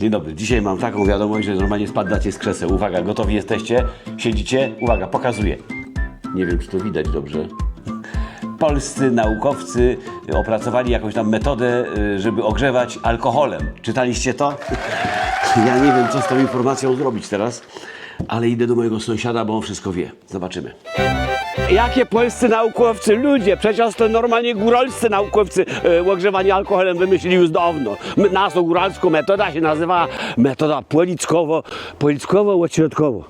Dzień dobry. Dzisiaj mam taką wiadomość, że normalnie spadacie z krzeseł. Uwaga, gotowi jesteście? Siedzicie? Uwaga, pokazuję. Nie wiem, czy to widać dobrze. Polscy naukowcy opracowali jakąś tam metodę, y, żeby ogrzewać alkoholem. Czytaliście to? Ja nie wiem, co z tą informacją zrobić teraz, ale idę do mojego sąsiada, bo on wszystko wie. Zobaczymy. Jakie polscy naukowcy? Ludzie, przecież to normalnie góralscy naukowcy e, ogrzewanie alkoholem wymyślili już dawno. My- Nasza góralska metoda się nazywa metoda polickowo, polickowo-ośrodkowo.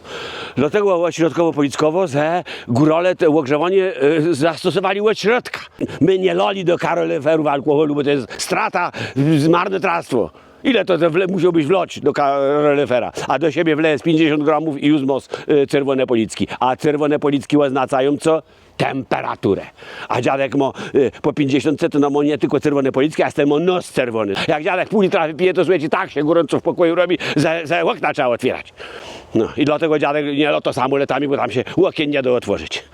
Dlatego ośrodkowo-polickowo, że górale to ogrzewanie e, zastosowali od środka. My nie loli do karoleferów alkoholu, bo to jest strata, z- marnotrawstwo. Ile to te wle, musiałbyś wloć do kalorifera? A do siebie wleję z 50 gramów i już mos y, czerwone policki. A czerwone policki oznaczają co? Temperaturę. A dziadek ma y, po 50 to no, ma nie tylko czerwone policki, a jestem ma nos czerwony. Jak dziadek pół litra wypije, to słuchajcie, tak się gorąco w pokoju robi, że, że okna trzeba otwierać. No i dlatego dziadek nie loto samolotami, bo tam się okien nie da otworzyć.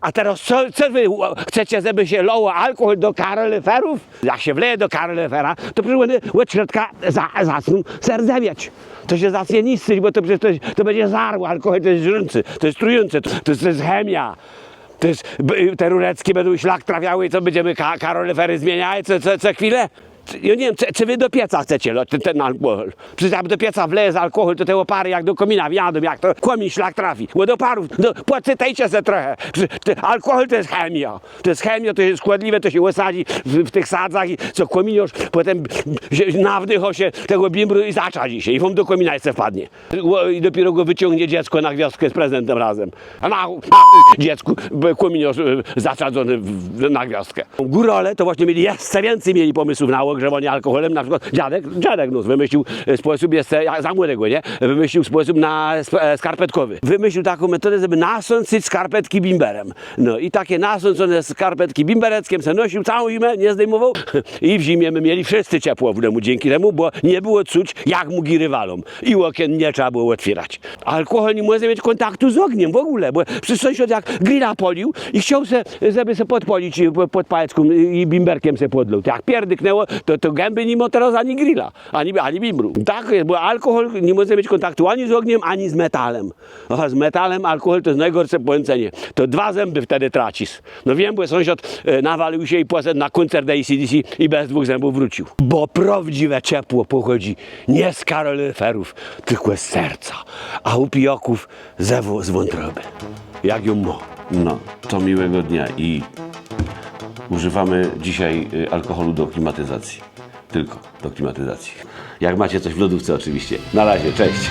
A teraz co, co wy chcecie, żeby się loło alkohol do karoleferów? Jak się wleje do karolefera, to przecież one od środka za, zaczną zardzewiać. To się zacznie niszczyć, bo to przecież to, to będzie żarło. Alkohol to jest żrący, to jest trujące, to, to jest chemia. Jest, b- te rureckie będą szlak trafiały i co będziemy ka karolefery zmieniać co, co, co chwilę? Ja nie wiem, czy, czy wy do pieca chcecie lo- ten, ten alkohol? Przecież jak do pieca wleje alkohol, to te opary jak do komina wjadą, jak to komin szlak trafi. Bo do parów, do, poczytajcie se trochę. Te- Alkohol to jest chemia. To jest chemia, to jest szkodliwe, to się osadzi w, w tych sadzach i co kominiusz, potem nawdycho się tego bimbru i zaczadzi się i wam do komina jeszcze wpadnie. I dopiero go wyciągnie dziecko na gwiazdkę z prezentem razem. A na, na dziecku kominiusz y, zaczadzony w, na gwiazdkę. Górole to właśnie mieli jeszcze więcej mieli pomysłów na ogrzewanie alkoholem. Na przykład dziadek, dziadek no, wymyślił e, sposób jeszcze, ja- za młodego, nie? Wymyślił sposób na e, skarpetkowy. Wymyślił taką metodę, żeby nasączyć skarpetki bimberem. No i takie nasączone skarpetki bimbereckiem se nosił całą zimę, nie zdejmował. I w zimie my mieli wszyscy ciepło w domu dzięki temu, bo nie było czuć jak mu giry walą. I okien nie trzeba było otwierać. Alkohol nie może mieć kontaktu z ogniem w ogóle, bo przy sąsiad jak grilla polił i chciał se, żeby se podpolić pod pałeczką i bimberkiem se podlał. To Jak pierdyknęło, to, to gęby nie ma teraz ani grilla, ani, ani. Tak jest, bo alkohol nie może mieć kontaktu ani z ogniem, ani z metalem. A z metalem alkohol to jest najgorsze połączenie. To dwa zęby wtedy tracisz. No wiem, bo sąsiad e, nawalił się i poszedł na koncert ACDC i bez dwóch zębów wrócił. Bo prawdziwe ciepło pochodzi nie z kaloryferów, tylko z serca, a u pijoków ze z wątroby. Jak ją mo. No, to miłego dnia i używamy dzisiaj y, alkoholu do klimatyzacji. Tylko do klimatyzacji. Jak macie coś w lodówce oczywiście. Na razie, cześć.